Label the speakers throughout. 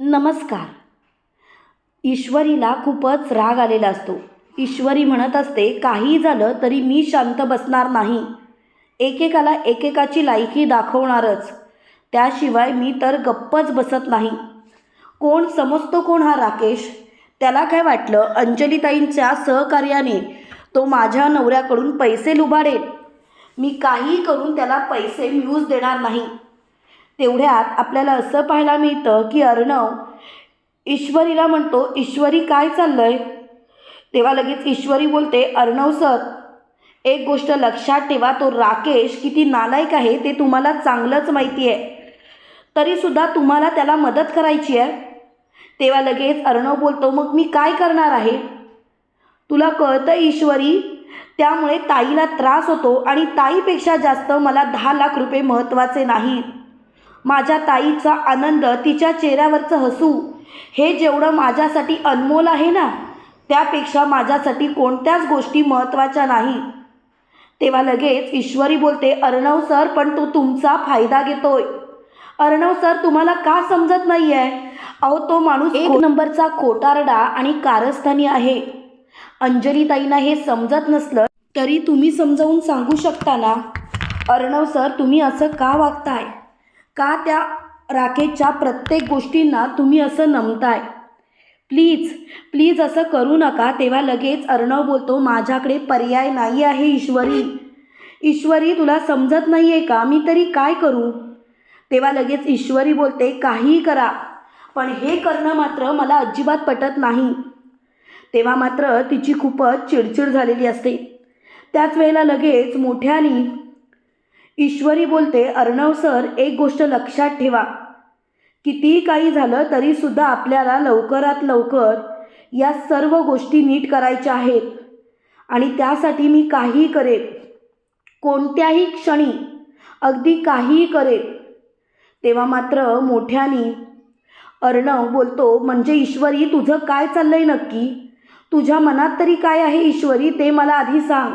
Speaker 1: नमस्कार. ईश्वरीला खूपच राग आलेला असतो. ईश्वरी म्हणत असते काही झालं तरी मी शांत बसणार नाही. एकेकाला एकेकाची लायकी दाखवणारच. त्याशिवाय मी तर गप्पच बसत नाही. कोण समजतो कोण हा राकेश? त्याला काय वाटलं? अंजलीताईंच्या सहकार्याने तो माझ्या नवऱ्याकडून पैसे लुबाडेल. मी काही करून त्याला पैसे मिळूच देणार नाही. तेवढ्यात आपल्याला असं पाहायला मिळतं की अर्णव ईश्वरीला म्हणतो ईश्वरी काय चाललं आहे तेव्हा लगेच ईश्वरी बोलते अर्णव सर एक गोष्ट लक्षात ठेवा तो राकेश किती नालायक आहे ते तुम्हाला चांगलंच माहिती आहे. तरीसुद्धा तुम्हाला त्याला मदत करायची आहे. तेव्हा लगेच अर्णव बोलतो मग मी काय करणार आहे? तुला कळतं ईश्वरी त्यामुळे ताईला त्रास होतो आणि ताईपेक्षा जास्त मला दहा लाख रुपये महत्त्वाचे नाहीत. माझ्या ताईचा आनंद तिच्या चेहऱ्यावरचं हसू. हे जेवढं माझ्यासाठी अनमोल आहे ना त्यापेक्षा माझ्यासाठी कोणत्याच गोष्टी महत्त्वाच्या नाही. तेव्हा लगेच ईश्वरी बोलते अर्णव सर पण तो तुमचा फायदा घेतोय. अर्णव सर तुम्हाला का समजत नाही आहे अहो तो माणूस एक नंबरचा खोटारडा आणि कारस्थानी आहे. अंजलीताईंना हे समजत नसलं तरी तुम्ही समजावून सांगू शकता ना? अर्णव सर तुम्ही असं का वागताय? का त्या राकेशच्या प्रत्येक गोष्टींना तुम्ही असं नमताय? प्लीज प्लीज असं करू नका. तेव्हा लगेच अर्णव बोलतो माझ्याकडे पर्याय नाही आहे ईश्वरी. ईश्वरी तुला समजत नाही आहे का? मी तरी काय करू? तेव्हा लगेच ईश्वरी बोलते काहीही करा. पण हे करणं मात्र मला अजिबात पटत नाही. तेव्हा मात्र तिची खूपच चिडचिड झालेली असते. त्याच वेळेला लगेच मोठ्याने ईश्वरी बोलते अर्णव सर एक गोष्ट लक्षात ठेवा. कितीही काही झालं तरीसुद्धा आपल्याला लवकरात लवकर या सर्व गोष्टी नीट करायच्या आहेत. आणि त्यासाठी मी काहीही करेन. कोणत्याही क्षणी अगदी काहीही करेन. तेव्हा मात्र मोठ्याने अर्णव बोलतो म्हणजे ईश्वरी तुझं काय चाललंय नक्की? तुझ्या मनात तरी काय आहे ईश्वरी? ते मला आधी सांग.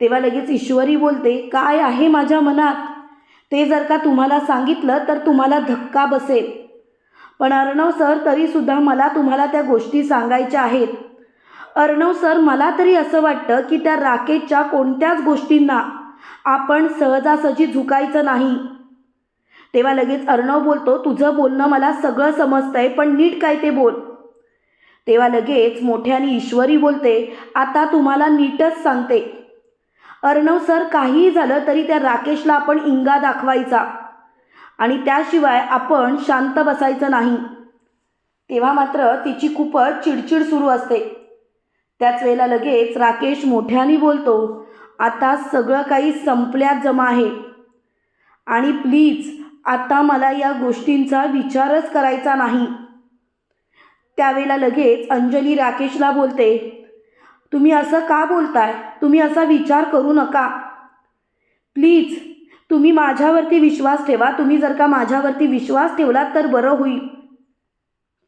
Speaker 1: तेव्हा लगेच ईश्वरी बोलते काय आहे माझ्या मनात? ते जर का तुम्हाला सांगितलं तर तुम्हाला धक्का बसेल. पण अर्णव सर तरीसुद्धा मला तुम्हाला त्या गोष्टी सांगायच्या आहेत. अर्णव सर मला तरी असं वाटतं की त्या राकेशच्या कोणत्याच गोष्टींना आपण सहजासहजी झुकायचं नाही. तेव्हा लगेच अर्णव बोलतो तुझं बोलणं मला सगळं समजतंय पण नीट काय ते बोल. तेव्हा लगेच मोठ्याने ईश्वरी बोलते आता तुम्हाला नीटच सांगते. अर्णव सर काहीही झालं तरी त्या राकेशला आपण इंगा दाखवायचा. आणि त्याशिवाय आपण शांत बसायचं नाही. तेव्हा मात्र तिची खूपच चिडचिड सुरू असते. त्याच वेळेला लगेच राकेश मोठ्याने बोलतो आता सगळं काही संपल्यात जमा आहे. आणि प्लीज आता मला या गोष्टींचा विचारच करायचा नाही. त्यावेळेला लगेच अंजली राकेशला बोलते तुम्ही असं का बोलताय? तुम्ही असा विचार करू नका. प्लीज तुम्ही माझ्यावरती विश्वास ठेवा. तुम्ही जर का माझ्यावरती विश्वास ठेवलात तर बरं होईल.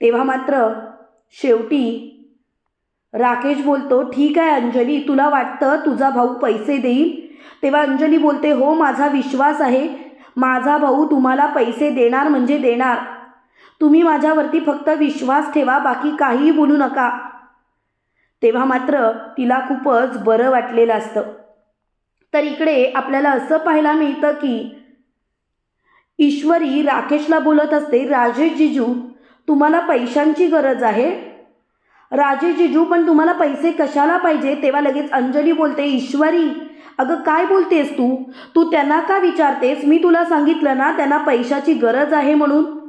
Speaker 1: तेव्हा मात्र शेवटी राकेश बोलतो ठीक आहे अंजली तुला वाटतं तुझा भाऊ पैसे देईल? तेव्हा अंजली बोलते हो माझा विश्वास आहे. माझा भाऊ तुम्हाला पैसे देणार म्हणजे देणार. तुम्ही माझ्यावरती फक्त विश्वास ठेवा बाकी काहीही बोलू नका. तेव्हा मात्र तिला खूपच बरं वाटलेलं असतं. तर इकडे आपल्याला असं पाहायला मिळतं की ईश्वरी राकेशला बोलत असते राजेश जिजू तुम्हाला पैशांची गरज आहे. राजेश जिजू पण तुम्हाला पैसे कशाला पाहिजे? तेव्हा लगेच अंजली बोलते ईश्वरी अगं काय बोलतेस तू? तू त्यांना का विचारतेस? मी तुला सांगितलं ना त्यांना पैशाची गरज आहे म्हणून.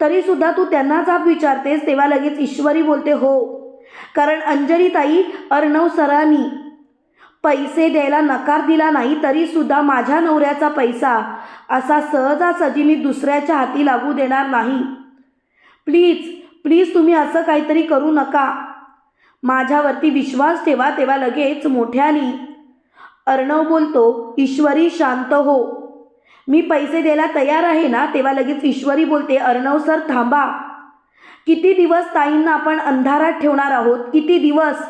Speaker 1: तरीसुद्धा तू त्यांना जाब विचारतेस? तेव्हा लगेच ईश्वरी बोलते हो कारण अंजलीताई अर्णव सरांनी पैसे द्यायला नकार दिला नाही तरीसुद्धा माझ्या नवऱ्याचा पैसा असा सहजासहजी मी दुसऱ्याच्या हाती लागू देणार नाही. प्लीज प्लीज तुम्ही असं काहीतरी करू नका. माझ्यावरती विश्वास ठेवा तेव्हा लगेच मोठ्याने अर्णव बोलतो ईश्वरी शांत हो. मी पैसे द्यायला तयार आहे ना? तेव्हा लगेच ईश्वरी बोलते अर्णव सर थांबा. किती दिवस ताईंना आपण अंधारात ठेवणार आहोत? किती दिवस?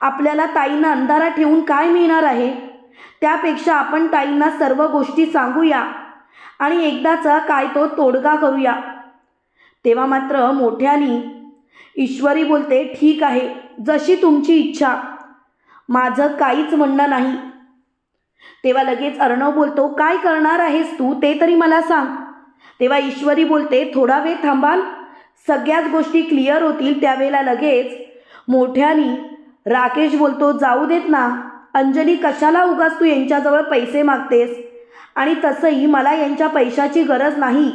Speaker 1: आपल्याला ताईंना अंधारात ठेवून काय मिळणार आहे? त्यापेक्षा आपण ताईंना सर्व गोष्टी सांगूया आणि एकदाचा काय तो तोडगा करूया. तेव्हा मात्र मोठ्यानी ईश्वरी बोलते ठीक आहे जशी तुमची इच्छा. माझं काहीच म्हणणं नाही. तेव्हा लगेच अर्णव बोलतो काय करणार आहेस तू? ते तरी मला सांग. तेव्हा ईश्वरी बोलते थोडा वेळ थांबाल. सगळ्याच गोष्टी क्लिअर होतील त्यावेळेला लगेच मोठ्यानी राकेश बोलतो जाऊ देत ना. अंजली कशाला उगाच तू यांच्याजवळ पैसे मागतेस? आणि तसंही मला यांच्या पैशाची गरज नाही.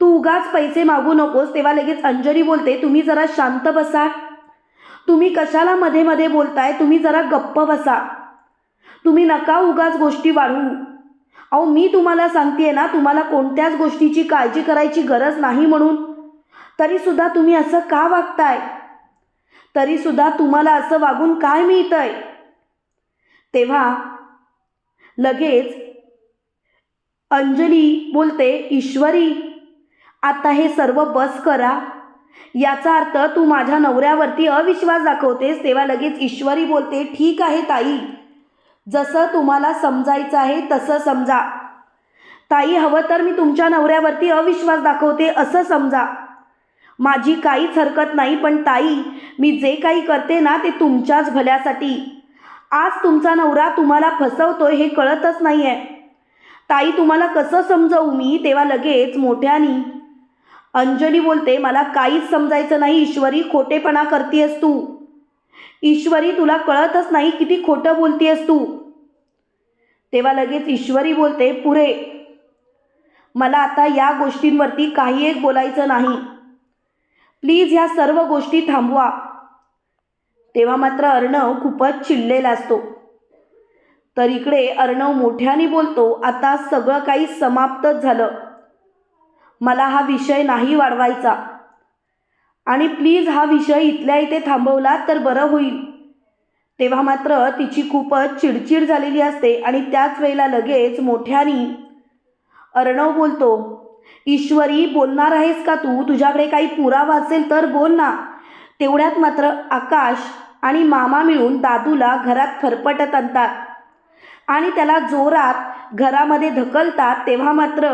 Speaker 1: तू उगाच पैसे मागू नकोस तेव्हा लगेच अंजली बोलते तुम्ही जरा शांत बसा. तुम्ही कशाला मध्ये मध्ये बोलताय? तुम्ही जरा गप्प बसा. तुम्ही नका उगाच गोष्टी वाढवू. अहो मी तुम्हाला सांगते ना तुम्हाला कोणत्याच गोष्टीची काळजी करायची गरज नाही म्हणून. तरीसुद्धा तुम्ही असं का वागताय? तरीसुद्धा तुम्हाला असं वागून काय मिळतंय? तेव्हा लगेच अंजली बोलते ईश्वरी आता हे सर्व बस करा. याचा अर्थ तू माझ्या नवऱ्यावरती अविश्वास दाखवतेस. तेव्हा लगेच ईश्वरी बोलते ठीक आहे ताई. जसं तुम्हाला समजायचं आहे तसं समजा. ताई हवं तर मी तुमच्या नवऱ्यावरती अविश्वास दाखवते असं समजा. माझी काहीच हरकत नाही पण ताई मी जे काही करते ना ते तुमच्याच भल्यासाठी. आज तुमचा नवरा तुम्हाला फसवतोय हे कळतच नाही आहे ताई तुम्हाला कसं समजवू मी? तेव्हा लगेच मोठ्यानी अंजली बोलते मला काहीच समजायचं नाही ईश्वरी खोटेपणा करतेस तू. ईश्वरी तुला कळतच नाही किती खोटं बोलतेस तू. तेव्हा लगेच ईश्वरी बोलते पुरे मला आता या गोष्टींवरती काही एक बोलायचं नाही. प्लीज ह्या सर्व गोष्टी थांबवा. तेव्हा मात्र अर्णव खूपच चिडलेला असतो. तर इकडे अर्णव मोठ्याने बोलतो आता सगळं काही समाप्तच झालं. मला हा विषय नाही वाढवायचा. आणि प्लीज हा विषय इथल्या इथे थांबवला तर बरं होईल. तेव्हा मात्र तिची खूपच चिडचिड झालेली असते आणि त्याच वेळेला लगेच मोठ्यानी अर्णव बोलतो ईश्वरी बोलणार आहेस का तू? तुझ्याकडे काही पुरावा असेल तर बोल ना. तेवढ्यात मात्र आकाश आणि मामा मिळून दादूला घरात फरफटत आणतात. आणि त्याला जोरात घरामध्ये ढकलतात. तेव्हा मात्र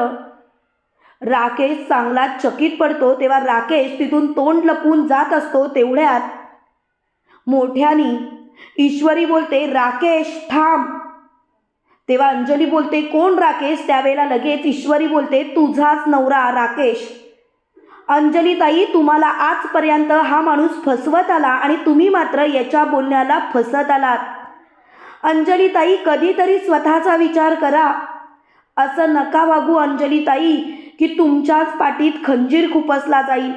Speaker 1: राकेश चांगला चकित पडतो. तेव्हा राकेश तिथून तोंड लपून जात असतो. तेवढ्यात मोठ्यानी ईश्वरी बोलते राकेश थांब. तेव्हा अंजली बोलते कोण राकेश? त्यावेळेला लगेच ईश्वरी बोलते तुझाच नवरा राकेश. अंजली ताई तुम्हाला आजपर्यंत हा माणूस फसवत आला आणि तुम्ही मात्र याच्या बोलण्याला फसत आलात. अंजली ताई कधीतरी स्वतःचा विचार करा. असं नका वागू अंजली ताई की तुमच्याच पाठीत खंजीर खुपसला जाईल.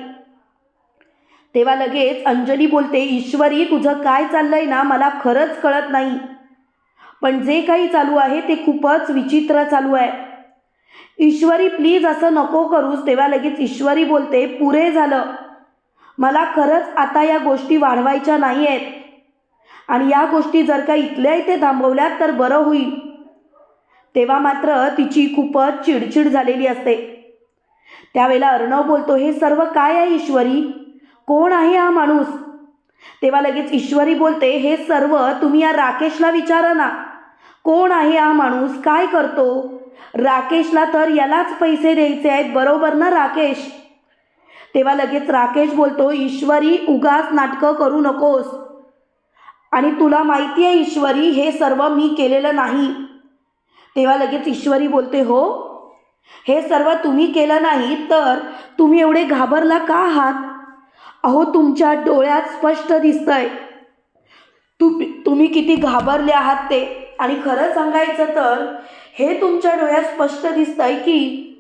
Speaker 1: तेव्हा लगेच अंजली बोलते ईश्वरी तुझं काय चाललंय ना मला खरंच कळत नाही. पण जे काही चालू आहे ते खूपच विचित्र चालू आहे. ईश्वरी प्लीज असं नको करूस. तेव्हा लगेच ईश्वरी बोलते पुरे झालं. मला खरंच आता या गोष्टी वाढवायच्या नाही आहेत आणि या गोष्टी जर का इथल्या इथे थांबवल्यात तर बरं होईल. तेव्हा मात्र तिची खूपच चिडचिड झालेली असते. त्यावेळेला अर्णव बोलतो हे सर्व काय आहे ईश्वरी? कोण आहे हा माणूस? तेव्हा लगेच ईश्वरी बोलते हे सर्व तुम्ही या राकेशला विचारा ना. कोण आहे हा माणूस? काय करतो? राकेशला तर यालाच पैसे द्यायचे आहेत बरोबर ना राकेश? तेव्हा लगेच राकेश बोलतो ईश्वरी उगाच नाटकं करू नकोस. आणि तुला माहिती आहे ईश्वरी हे सर्व मी केलेलं नाही. तेव्हा लगेच ईश्वरी बोलते हो हे सर्व तुम्ही केलं नाही तर तुम्ही एवढे घाबरला का आहात? अहो तुमच्या डोळ्यात स्पष्ट दिसतंय. तुम्ही तुम्ही किती घाबरले आहात ते. आणि खरं सांगायचं तर हे तुमच्या डोळ्यात स्पष्ट दिसतंय की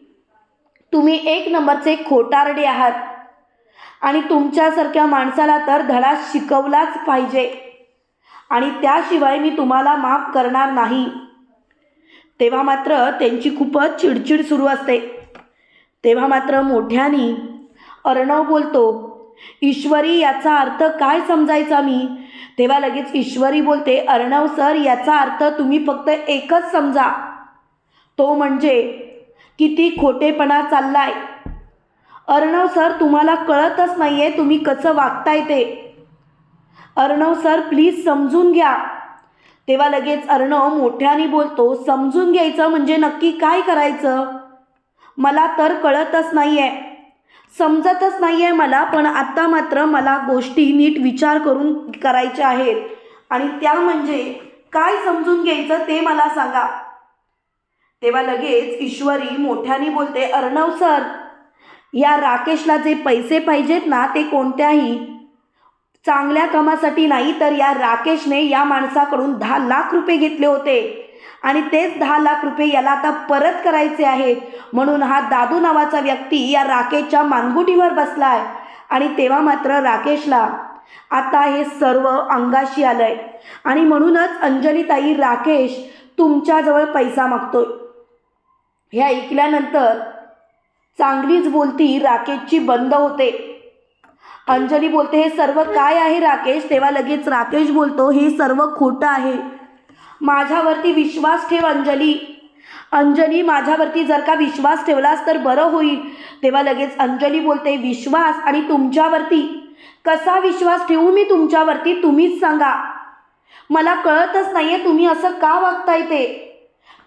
Speaker 1: तुम्ही एक नंबरचे खोटारडे आहात. आणि तुमच्यासारख्या माणसाला तर धडा शिकवलाच पाहिजे. आणि त्याशिवाय मी तुम्हाला माफ करणार नाही. तेव्हा मात्र त्यांची खूपच चिडचिड सुरू असते. तेव्हा मात्र मोठ्यानी अर्णव बोलतो ईश्वरी याचा अर्थ काय समजायचा मी? तेव्हा लगेच ईश्वरी बोलते अर्णव सर याचा अर्थ तुम्ही फक्त एकच समजा. तो म्हणजे किती खोटेपणा चाललाय. अर्णव सर तुम्हाला कळतच नाही आहे तुम्ही कसं वागताय ते. अर्णव सर प्लीज समजून घ्या. तेव्हा लगेच अर्णव मोठ्याने बोलतो समजून घ्यायचं म्हणजे नक्की काय करायचं? मला तर कळतच नाही आहे समजतच नाही आहे मला पण आत्ता मात्र मला गोष्टी नीट विचार करून करायच्या आहेत. आणि त्या म्हणजे काय समजून घ्यायचं ते मला सांगा. तेव्हा लगेच ईश्वरी मोठ्याने बोलते अर्णव सर या राकेशला जे पैसे पाहिजेत ना ते कोणत्याही चांगल्या कामासाठी नाही तर या राकेशने या माणसाकडून दहा लाख रुपये घेतले होते. आणि तेच दहा लाख रुपये याला आता परत करायचे आहेत. म्हणून हा दादू नावाचा व्यक्ती या राकेशच्या मानगुटीवर बसलाय. आणि तेव्हा मात्र राकेशला आता हे सर्व अंगाशी आलंय. आणि म्हणूनच अंजलीताई राकेश तुमच्याजवळ पैसा मागतोय. हे ऐकल्यानंतर चांगलीच बोलती राकेशची बंद होते. अंजली बोलते हे सर्व काय आहे राकेश? तेव्हा लगेच राकेश बोलतो हे सर्व खोटं आहे. माझ्यावरती विश्वास ठेव अंजली. अंजली माझ्यावरती जर का विश्वास ठेवलास तर बरं होईल. तेव्हा लगेच अंजली बोलते विश्वास आणि तुमच्यावरती. कसा विश्वास ठेवू मी तुमच्यावरती? तुम्हीच सांगा. मला कळतच नाहीये तुम्ही असं का वागताय ते?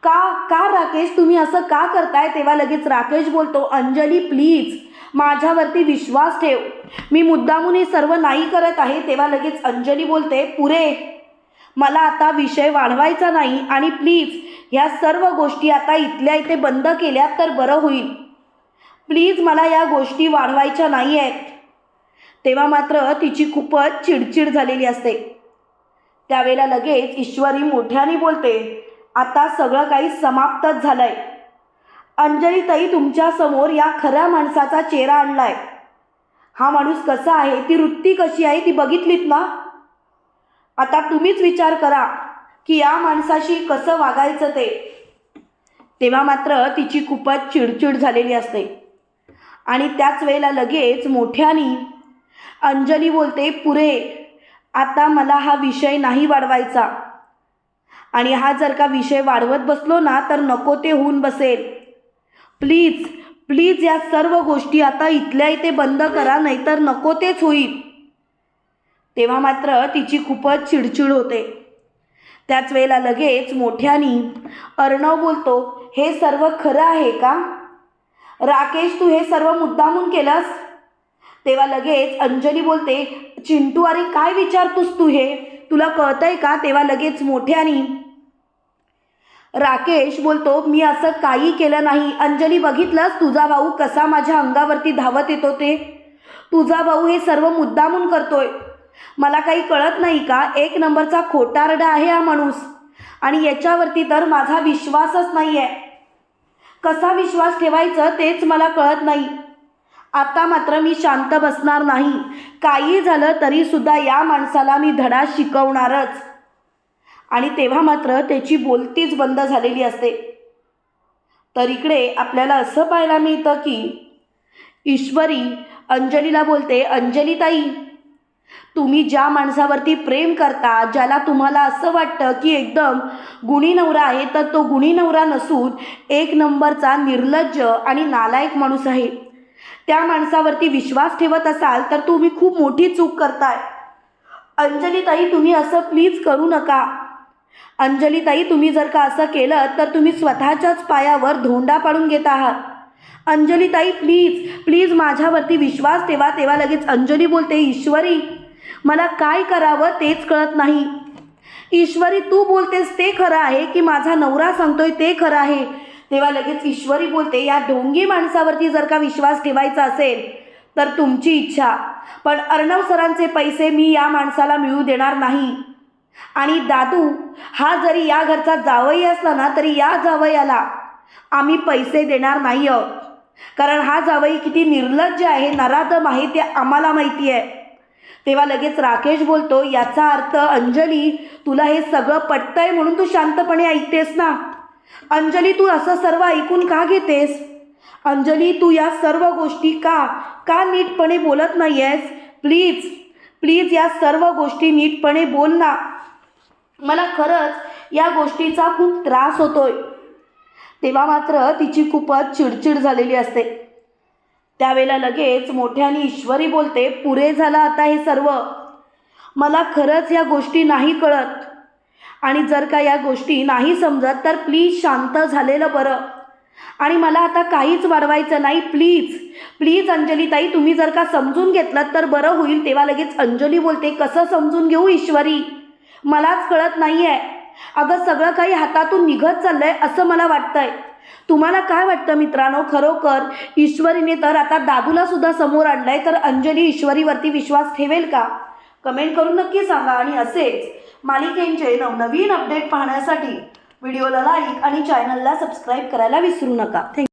Speaker 1: का का राकेश तुम्ही असं का करताय? तेव्हा लगेच राकेश बोलतो अंजली प्लीज माझ्यावरती विश्वास ठेव. मी मुद्दामून हे सर्व नाही करत आहे. तेव्हा लगेच अंजली बोलते पुरे मला आता विषय वाढवायचा नाही आणि प्लीज ह्या सर्व गोष्टी आता इथल्या इथे बंद केल्या तर बरं होईल. प्लीज मला या गोष्टी वाढवायच्या नाही आहेत. तेव्हा मात्र तिची खूपच चिडचिड झालेली असते. त्यावेळेला लगेच ईश्वरी मोठ्याने बोलते आता सगळं काही समाप्तच झालंय. अंजलीताई तुमच्यासमोर या खऱ्या माणसाचा चेहरा आणलाय. हा माणूस कसा आहे? ती वृत्ती कशी आहे? ती बघितलीत ना? आता तुम्हीच विचार करा की या माणसाशी कसं वागायचं ते. तेव्हा मात्र तिची खूपच चिडचिड झालेली असते. आणि त्याच वेळेला लगेच मोठ्यानी अंजली बोलते पुरे आता मला हा विषय नाही वाढवायचा. आणि हा जर का विषय वाढवत बसलो ना तर नको ते होऊन बसेल. प्लीज प्लीज या सर्व गोष्टी आता इथल्या इथे बंद करा नाहीतर नको तेच होईल. तेव्हा मात्र तिची खूपच चिडचिड होते. त्याच वेळेला लगेच मोठ्यानी अर्णव बोलतो हे सर्व खरं आहे का? राकेश तू हे सर्व मुद्दामून केलंस? तेव्हा लगेच अंजली बोलते चिंटू अरे काय विचारतोस तू हे? तुला कळतंय का? तेव्हा लगेच मोठ्यानी राकेश बोलतो मी असं काही केलं नाही. अंजली बघितलंस तुझा भाऊ कसा माझ्या अंगावरती धावत येतो ते? तुझा भाऊ हे सर्व मुद्दामून करतोय. मला काही कळत नाही का? एक नंबरचा खोटारडा आहे हा माणूस. आणि याच्यावरती तर माझा विश्वासच नाही आहे कसा विश्वास ठेवायचं तेच मला कळत नाही. आता मात्र मी शांत बसणार नाही. काही झालं तरी सुद्धा या माणसाला मी धडा शिकवणारच. आणि तेव्हा मात्र त्याची बोलतीच बंद झालेली असते. तर इकडे आपल्याला असं पाहायला मिळतं की ईश्वरी अंजलीला बोलते अंजलीताई तुम्ही ज्या माणसावरती प्रेम करता ज्याला तुम्हाला असं वाटतं की एकदम गुणी नवरा आहे तर तो गुणी नवरा नसून एक नंबरचा निर्लज्ज आणि नालायक माणूस आहे. त्या माणसावरती विश्वास ठेवत असाल तर तुम्ही खूप मोठी चूक करताय. अंजलीताई तुम्ही असं प्लीज करू नका. अंजलीताई तुम्ही जर का असं केलं तर तुम्ही स्वतःच्याच पायावर धोंडा पाडून घेत आहात. अंजलीताई प्लीज प्लीज माझ्यावरती विश्वास ठेवा तेव्हा लगेच अंजली बोलते ईश्वरी मला काय करावं तेच कळत नाही. ईश्वरी तू बोलतेस ते खरं आहे की माझा नवरा सांगतोय ते खरं आहे. तेव्हा लगेच ईश्वरी बोलते या ढोंगी माणसावरती जर का विश्वास ठेवायचा असेल तर तुमची इच्छा. पण अर्णव सरांचे पैसे मी या माणसाला मिळू देणार नाही. आणि दादू हा जरी या घरचा जावई असला ना तरी या जावयाला आम्ही पैसे देणार नाही आहोत कारण हा जावई किती निर्लज्ज आहे नराधम आहे ते आम्हाला माहिती आहे तेव्हा लगेच राकेश बोलतो याचा अर्थ अंजली तुला हे सगळं पटतंय म्हणून तू शांतपणे ऐकतेस ना? अंजली तू असं सर्व ऐकून का घेतेस? अंजली तू या सर्व गोष्टी का का नीटपणे बोलत नाही आहेस प्लीज प्लीज या सर्व गोष्टी नीटपणे बोल ना. मला खरंच या गोष्टीचा खूप त्रास होतोय. तेव्हा मात्र तिची खूपच चिडचिड झालेली असते. त्यावेळेला लगेच मोठ्याने ईश्वरी बोलते पुरे झालं आता हे सर्व? मला खरंच या गोष्टी नाही कळत. आणि जर का या गोष्टी नाही समजत तर प्लीज शांत झालेलं बरं. आणि मला आता काहीच वाढवायचं नाही प्लीज प्लीज अंजलीताई तुम्ही जर का समजून घेतलं तर बरं होईल. तेव्हा लगेच अंजली बोलते कसं समजून घेऊ ईश्वरी? मलाच कळत नाही आहे अगं सगळं काही हातातून निघत चाललंय असं मला वाटतंय. तुम्हाला काय वाटतं मित्रांनो? खरोखर ईश्वरीने तर आता दादूला सुद्धा समोर आणलंय तर अंजली ईश्वरीवरती विश्वास ठेवेल का? कमेंट करून नक्की सांगा. आणि असेच मालिकेंचे नवनवीन अपडेट पाहण्यासाठी व्हिडिओला लाईक आणि चॅनलला सबस्क्राईब करायला विसरू नका. थँक्यू